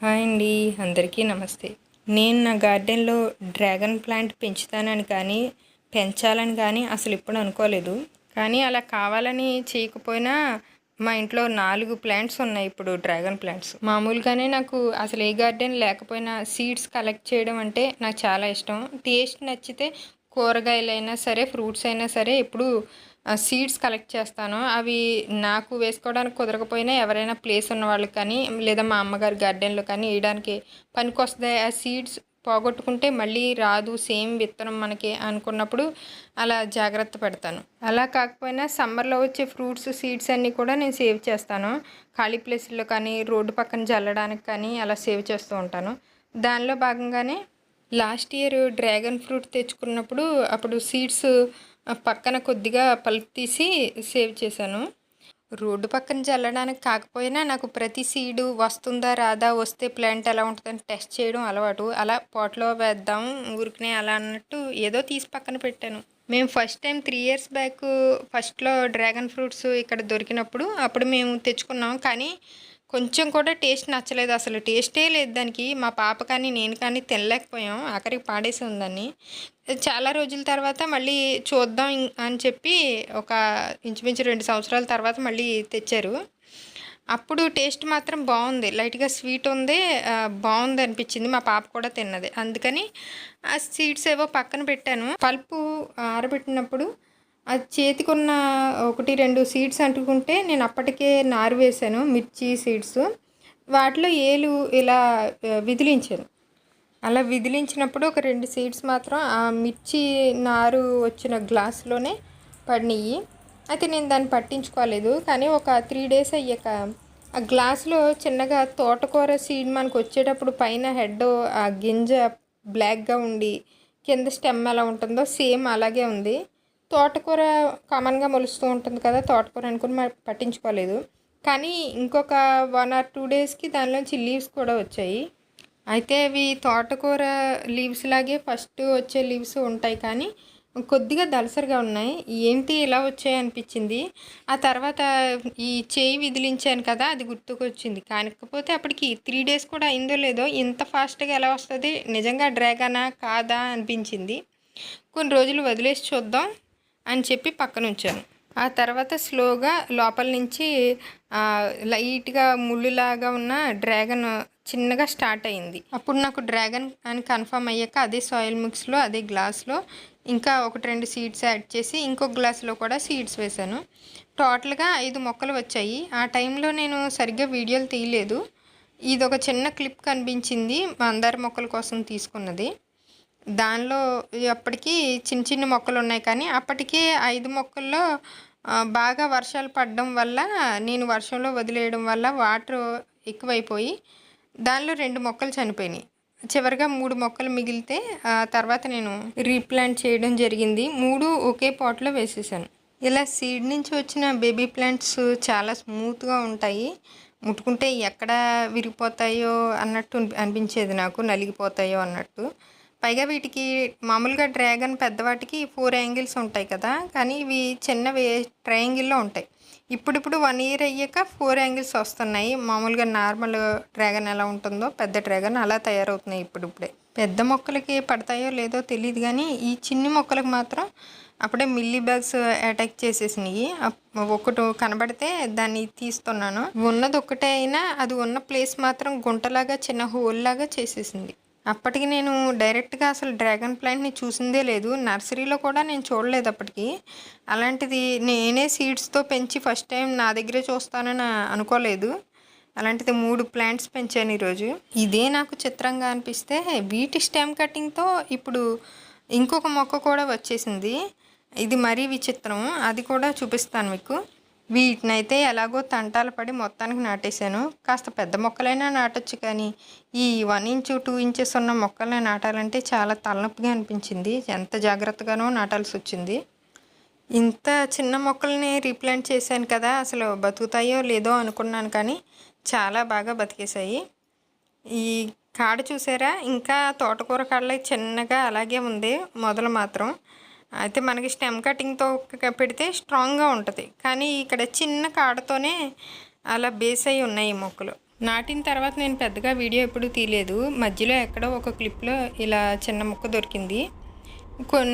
Hi అండి అందరికీ నమస్తే. నేను నా గార్డెన్లో డ్రాగన్ ప్లాంట్ పెంచుతానని కానీ పెంచాలని కానీ అసలు ఇప్పుడు అనుకోలేదు. కానీ అలా కావాలని చేయకపోయినా మా ఇంట్లో నాలుగు ప్లాంట్స్ ఉన్నాయి ఇప్పుడు డ్రాగన్ ప్లాంట్స్. మామూలుగానే నాకు అసలు ఏ గార్డెన్ లేకపోయినా సీడ్స్ కలెక్ట్ చేయడం అంటే నాకు చాలా ఇష్టం. టేస్ట్ నచ్చితే కూరగాయలైనా సరే ఫ్రూట్స్ అయినా సరే ఇప్పుడు సీడ్స్ కలెక్ట్ చేస్తాను. అవి నాకు వేసుకోవడానికి కుదరకపోయినా ఎవరైనా ప్లేస్ ఉన్న వాళ్ళకి కానీ లేదా మా అమ్మగారి గార్డెన్లో కానీ వేయడానికి పనికొస్తాయి. ఆ సీడ్స్ పోగొట్టుకుంటే మళ్ళీ రాదు సేమ్ విత్తనం మనకి అనుకున్నప్పుడు అలా జాగ్రత్త పెడతాను. అలా కాకపోయినా సమ్మర్లో వచ్చే ఫ్రూట్స్ సీడ్స్ అన్నీ కూడా నేను సేవ్ చేస్తాను. ఖాళీ ప్లేస్లో కానీ రోడ్డు పక్కన జల్లడానికి కానీ అలా సేవ్ చేస్తూ ఉంటాను. దానిలో భాగంగానే లాస్ట్ ఇయర్ డ్రాగన్ ఫ్రూట్ తెచ్చుకున్నప్పుడు అప్పుడు సీడ్స్ పక్కన కొద్దిగా పల్ప్ తీసి సేవ్ చేశాను. రోడ్డు పక్కన చల్లడానికి కాకపోయినా నాకు ప్రతి సీడు వస్తుందా రాదా వస్తే ప్లాంట్ ఎలా ఉంటుందని టెస్ట్ చేయడం అలవాటు. అలా పాట్లో వేద్దాం ఊరికనే అలా అన్నట్టు ఏదో తీసి పక్కన పెట్టాను. మేము first time three years back ఫస్ట్లో డ్రాగన్ ఫ్రూట్స్ ఇక్కడ దొరికినప్పుడు అప్పుడు మేము తెచ్చుకున్నాం. కానీ కొంచెం కూడా టేస్ట్ నచ్చలేదు. అసలు టేస్టే లేదు దానికి. మా పాప కానీ నేను కానీ తినలేకపోయాం. ఆఖరికి పాడేసి ఉందని. చాలా రోజుల తర్వాత మళ్ళీ చూద్దాం అని చెప్పి ఒక ఇంచుమించు రెండు సంవత్సరాల తర్వాత మళ్ళీ తెచ్చారు. అప్పుడు టేస్ట్ మాత్రం బాగుంది. లైట్గా స్వీట్ ఉంది బాగుంది అనిపించింది. మా పాప కూడా తిన్నది. అందుకని ఆ సీడ్స్ ఏవో పక్కన పెట్టాను. పల్పు ఆరబెట్టినప్పుడు అది చేతికున్న ఒకటి రెండు సీడ్స్ అంటుకుంటే నేను అప్పటికే నారు వేశాను మిర్చి సీడ్స్. వాటిలో ఏలు ఇలా విదిలించాను. అలా విదిలించినప్పుడు ఒక రెండు సీడ్స్ మాత్రం ఆ మిర్చి నారు వచ్చిన గ్లాస్లోనే పడినాయి అయితే నేను దాన్ని పట్టించుకోలేదు కానీ ఒక త్రీ డేస్ అయ్యాక ఆ గ్లాస్లో చిన్నగా తోటకూర సీడ్ మనకు వచ్చేటప్పుడు పైన హెడ్ ఆ గింజ బ్లాక్గా ఉండి కింద స్టెమ్ ఎలా ఉంటుందో సేమ్ అలాగే ఉంది. తోటకూర కామన్గా మొలుస్తూ ఉంటుంది కదా తోటకూర అనుకుని పట్టించుకోలేదు. కానీ ఇంకొక వన్ ఆర్ టూ డేస్కి దానిలోంచి లీవ్స్ కూడా వచ్చాయి. అయితే అవి తోటకూర లీవ్స్ లాగే ఫస్ట్ వచ్చే లీవ్స్ ఉంటాయి కానీ కొద్దిగా దలసరిగా ఉన్నాయి. ఏంటి ఇలా వచ్చాయి అనిపించింది. ఆ తర్వాత ఈ చేయి విదిలించాను కదా అది గుర్తుకొచ్చింది. కానికపోతే అప్పటికి త్రీ డేస్ కూడా అయిందో లేదో ఇంత ఫాస్ట్గా ఎలా వస్తుంది? నిజంగా డ్రాగనా కాదా అనిపించింది. కొన్ని రోజులు వదిలేసి చూద్దాం. అని చెప్పి పక్కన ఉంచాను ఆ తర్వాత స్లోగా లోపల నుంచి లైట్గా ముళ్ళులాగా ఉన్న డ్రాగన్ చిన్నగా స్టార్ట్ అయింది. అప్పుడు నాకు డ్రాగన్ అని కన్ఫర్మ్ అయ్యాక అదే సాయిల్ మిక్స్లో అదే గ్లాస్లో ఇంకా ఒకటి రెండు సీడ్స్ యాడ్ చేసి ఇంకొక గ్లాస్లో కూడా సీడ్స్ వేశాను. టోటల్గా ఐదు మొక్కలు వచ్చాయి. ఆ టైంలో నేను సరిగ్గా వీడియోలు తీయలేదు. ఇది ఒక చిన్న క్లిప్ కనిపించింది. మందార మొక్కల కోసం తీసుకున్నది. దానిలో అప్పటికి చిన్న చిన్న మొక్కలు ఉన్నాయి కానీ అప్పటికే ఐదు మొక్కల్లో బాగా వర్షాలు పడడం వల్ల నేను వర్షంలో వదిలేయడం వల్ల వాటర్ ఎక్కువైపోయి దానిలో రెండు మొక్కలు చనిపోయినాయి. చివరిగా మూడు మొక్కలు మిగిలితే తర్వాత నేను రీప్లాంట్ చేయడం జరిగింది. మూడు ఒకే పాట్లో వేసేసాను. ఇలా సీడ్ నుంచి వచ్చిన బేబీ ప్లాంట్స్ చాలా స్మూత్గా ఉంటాయి. ముట్టుకుంటే ఎక్కడ విరిగిపోతాయో అన్నట్టు అనిపించేది నాకు నలిగిపోతాయో అన్నట్టు. పైగా వీటికి మామూలుగా డ్రాగన్ పెద్దవాటికి ఫోర్ యాంగిల్స్ ఉంటాయి కదా కానీ ఇవి చిన్నవి ట్రయాంగిల్లో ఉంటాయి. ఇప్పుడిప్పుడు వన్ ఇయర్ అయ్యాక ఫోర్ యాంగిల్స్ వస్తున్నాయి. మామూలుగా నార్మల్ డ్రాగన్ ఎలా ఉంటుందో పెద్ద డ్రాగన్ అలా తయారవుతున్నాయి ఇప్పుడిప్పుడే. పెద్ద మొక్కలకి పడతాయో లేదో తెలియదు కానీ ఈ చిన్ని మొక్కలకు మాత్రం అప్పుడే మిల్లీ బ్యాగ్స్ అటాక్ చేసేసినాయి. ఒకటి కనబడితే దాన్ని తీస్తున్నాను. ఉన్నది ఒక్కటే అయినా అది ఉన్న ప్లేస్ మాత్రం గుంటలాగా చిన్న హోల్ లాగా చేసేసింది. అప్పటికి నేను డైరెక్ట్గా అసలు డ్రాగన్ ప్లాంట్ని చూసిందే లేదు. నర్సరీలో కూడా నేను చూడలేదు అప్పటికి. అలాంటిది నేనే సీడ్స్తో పెంచి ఫస్ట్ టైం నా దగ్గరే చూస్తానని అనుకోలేదు. అలాంటిది మూడు ప్లాంట్స్ పెంచాను ఈరోజు. ఇదే నాకు చిత్రంగా అనిపిస్తే వీటి స్టెమ్ కటింగ్తో ఇప్పుడు ఇంకొక మొక్క కూడా వచ్చేసింది. ఇది మరీ విచిత్రం. అది కూడా చూపిస్తాను మీకు. వీటినైతే ఎలాగో తంటాలు పడి మొత్తానికి నాటేశాను. కాస్త పెద్ద మొక్కలైనా నాటొచ్చు కానీ ఈ వన్ ఇంచు టూ ఇంచెస్ ఉన్న మొక్కల్ని నాటాలంటే చాలా తలనొప్పిగా అనిపించింది. ఎంత జాగ్రత్తగానో నాటాల్సి వచ్చింది. ఇంత చిన్న మొక్కల్ని రీప్లాంట్ చేశాను కదా అసలు బతుకుతాయో లేదో అనుకున్నాను కానీ చాలా బాగా బతికేశాయి. ఈ కాడ చూసారా? ఇంకా తోటకూర కాడలే చిన్నగా అలాగే ఉంది మొదలు మాత్రం. అయితే మనకి స్టెమ్ కటింగ్తో పెడితే స్ట్రాంగ్గా ఉంటుంది. కానీ ఇక్కడ చిన్న కాడతోనే అలా బేస్ అయి ఉన్నాయి ఈ మొక్కలు. నాటిన తర్వాత నేను పెద్దగా వీడియో ఎప్పుడు తీయలేదు. మధ్యలో ఎక్కడో ఒక క్లిప్లో ఇలా చిన్న ముక్క దొరికింది.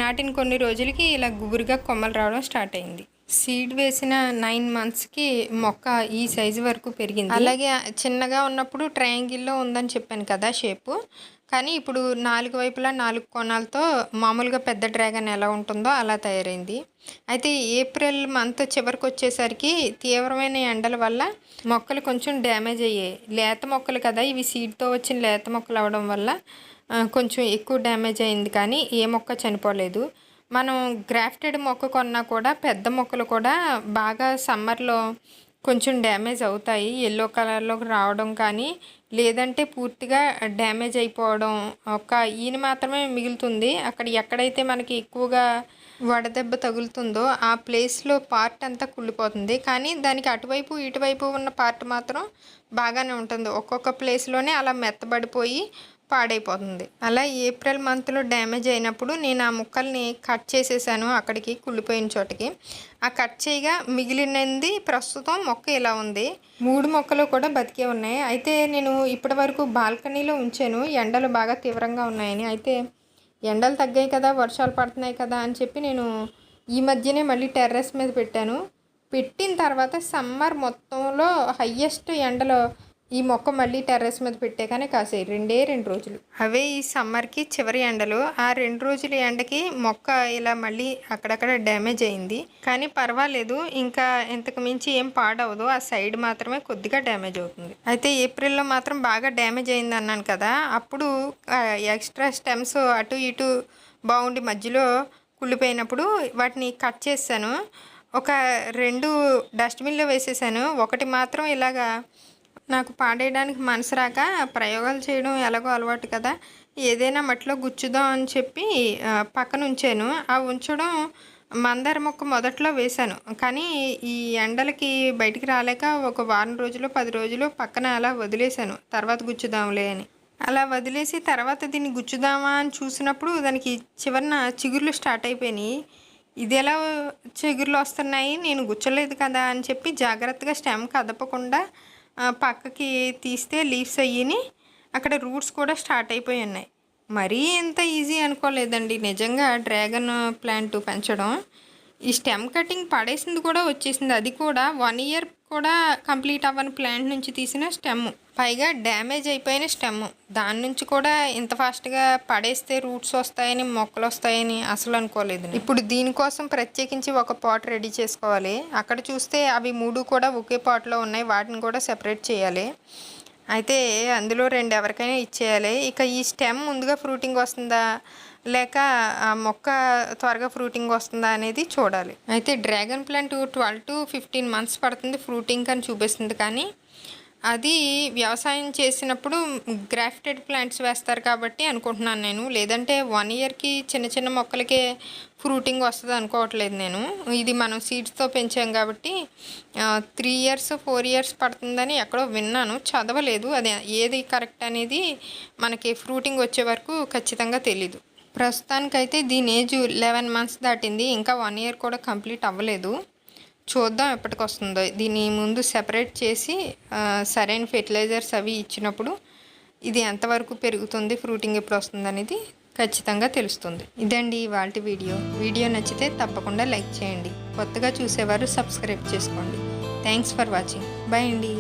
నాటిన కొన్ని రోజులకి ఇలా గుబురుగా కొమ్మలు రావడం స్టార్ట్ అయింది. సీడ్ వేసిన నైన్ మంత్స్కి మొక్క ఈ సైజు వరకు పెరిగింది. అలాగే చిన్నగా ఉన్నప్పుడు ట్రయాంగిల్లో ఉందని చెప్పాను కదా షేపు. కానీ ఇప్పుడు నాలుగు వైపులా నాలుగు కోణాలతో మామూలుగా పెద్ద డ్రాగన్ ఎలా ఉంటుందో అలా తయారైంది. అయితే ఏప్రిల్ మంత్ చివరికి వచ్చేసరికి తీవ్రమైన ఎండల వల్ల మొక్కలు కొంచెం డ్యామేజ్ అయ్యాయి. లేత మొక్కలు కదా ఇవి సీడ్తో వచ్చిన లేత మొక్కలు అవడం వల్ల కొంచెం ఎక్కువ డ్యామేజ్ అయింది కానీ ఏ మొక్క చనిపోలేదు. మనం గ్రాఫ్టెడ్ మొక్క కొన్నా కూడా పెద్ద మొక్కలు కూడా బాగా సమ్మర్లో కొంచెం డ్యామేజ్ అవుతాయి. ఎల్లో కలర్లోకి రావడం కానీ లేదంటే పూర్తిగా డ్యామేజ్ అయిపోవడం ఒక ఈయన మాత్రమే మిగులుతుంది. అక్కడ ఎక్కడైతే మనకి ఎక్కువగా వడదెబ్బ తగులుతుందో ఆ ప్లేస్లో పార్ట్ అంతా కుళ్ళిపోతుంది. కానీ దానికి అటువైపు ఇటువైపు ఉన్న పార్ట్ మాత్రం బాగానే ఉంటుంది. ఒక్కొక్క ప్లేస్లోనే అలా మెత్తబడిపోయి పాడైపోతుంది. అలా ఏప్రిల్ మంత్లో డ్యామేజ్ అయినప్పుడు నేను ఆ ముక్కల్ని కట్ చేసేసాను అక్కడికి కుళ్ళిపోయిన చోటకి. ఆ కట్ చేయగా మిగిలినది ప్రస్తుతం మొక్క ఇలా ఉంది. మూడు మొక్కలు కూడా బతికే ఉన్నాయి. అయితే నేను ఇప్పటి వరకు బాల్కనీలో ఉంచాను. ఎండలు బాగా తీవ్రంగా ఉన్నాయని. అయితే ఎండలు తగ్గాయి కదా వర్షాలు పడుతున్నాయి కదా అని చెప్పి నేను ఈ మధ్యనే మళ్ళీ టెర్రస్ మీద పెట్టాను. పెట్టిన తర్వాత సమ్మర్ మొత్తంలో హయ్యెస్ట్ ఎండలో ఈ మొక్క మళ్ళీ టెర్రస్ మీద పెట్టే కానీ కాసాయి రెండే రెండు రోజులు. అవే ఈ సమ్మర్కి చివరి ఎండలు. ఆ రెండు రోజుల ఎండకి మొక్క ఇలా మళ్ళీ అక్కడక్కడ డ్యామేజ్ అయింది. కానీ పర్వాలేదు ఇంకా ఇంతకు మించి ఏం పాడవదు. ఆ సైడ్ మాత్రమే కొద్దిగా డ్యామేజ్ అవుతుంది. అయితే ఏప్రిల్లో మాత్రం బాగా డ్యామేజ్ అయింది అన్నాను కదా అప్పుడు ఎక్స్ట్రా స్టెమ్స్ అటు ఇటు బాగుండి మధ్యలో కుళ్ళిపోయినప్పుడు వాటిని కట్ చేశాను. ఒక రెండు డస్ట్బిన్లో వేసేసాను. ఒకటి మాత్రం ఇలాగా నాకు పాడేయడానికి మనసు రాక ప్రయోగాలు చేయడం ఎలాగో అలవాటు కదా. ఏదైనా మట్టిలో గుచ్చుదాం అని చెప్పి పక్కన ఉంచాను. ఆ ఉంచడం మందార మొక్క మొదట్లో వేశాను. కానీ ఈ ఎండలకి బయటికి రాలేక ఒక వారం రోజులు పది రోజులు పక్కన అలా వదిలేశాను. తర్వాత గుచ్చుదాంలే అని. అలా వదిలేసి తర్వాత దీన్ని గుచ్చుదామా అని చూసినప్పుడు దానికి చివరిన చిగుర్లు స్టార్ట్ అయిపోయినాయి. ఇది ఎలా చిగుర్లు వస్తున్నాయి? నేను గుచ్చలేదు కదా అని చెప్పి జాగ్రత్తగా స్టెమ్ కదపకుండా పక్కకి తీస్తే లీవ్స్ అయ్యిని అక్కడ రూట్స్ కూడా స్టార్ట్ అయిపోయి ఉన్నాయి. మరీ ఎంత ఈజీ అనుకోలేదండి. నిజంగా డ్రాగన్ ప్లాంట్ పెంచడం. ఈ స్టెమ్ కటింగ్ పడేసింది కూడా వచ్చేసింది. అది కూడా వన్ ఇయర్ కూడా కంప్లీట్ అవ్వని ప్లాంట్ నుంచి తీసిన స్టెమ్. పైగా డ్యామేజ్ అయిపోయిన స్టెమ్. దాని నుంచి కూడా ఇంత ఫాస్ట్గా పడేస్తే రూట్స్ వస్తాయని మొక్కలు వస్తాయని అసలు అనుకోలేదు ఇప్పుడు దీనికోసం ప్రత్యేకించి ఒక పాట్ రెడీ చేసుకోవాలి. అక్కడ చూస్తే అవి మూడు కూడా ఒకే పాట్లో ఉన్నాయి. వాటిని కూడా సెపరేట్ చేయాలి. అయితే అందులో రెండు ఎవరికైనా ఇచ్చేయాలి. ఇక ఈ స్టెమ్ ముందుగా ఫ్రూటింగ్ వస్తుందా? లేక ఆ మొక్క త్వరగా ఫ్రూటింగ్ వస్తుందా అనేది చూడాలి. అయితే dragon plant twelve to fifteen months పడుతుంది ఫ్రూటింగ్ అని చూపిస్తుంది. కానీ అది వ్యవసాయం చేసినప్పుడు గ్రాఫ్టెడ్ ప్లాంట్స్ వేస్తారు కాబట్టి అనుకుంటున్నాను నేను. లేదంటే వన్ ఇయర్కి చిన్న చిన్న మొక్కలకే ఫ్రూటింగ్ వస్తుంది అనుకోవట్లేదు నేను. ఇది మనం సీడ్స్తో పెంచాం కాబట్టి త్రీ ఇయర్స్ ఫోర్ ఇయర్స్ పడుతుందని ఎక్కడో విన్నాను. చదవలేదు. అది ఏది కరెక్ట్ అనేది మనకి ఫ్రూటింగ్ వచ్చే వరకు ఖచ్చితంగా తెలీదు. ప్రస్తుతానికైతే దీని ఏజ్ లెవెన్ మంత్స్ దాటింది. ఇంకా వన్ ఇయర్ కూడా కంప్లీట్ అవ్వలేదు. చూద్దాం ఎప్పటికి వస్తుందో దీని ముందు సెపరేట్ చేసి సరైన ఫెర్టిలైజర్స్ అవి ఇచ్చినప్పుడు ఇది ఎంతవరకు పెరుగుతుంది ఫ్రూటింగ్ ఎప్పుడు వస్తుంది అనేది ఖచ్చితంగా తెలుస్తుంది. ఇదండి ఇవాళ వీడియో. వీడియో నచ్చితే తప్పకుండా లైక్ చేయండి. కొత్తగా చూసేవారు సబ్స్క్రైబ్ చేసుకోండి. థ్యాంక్స్ ఫర్ వాచింగ్ బాయ్ అండి.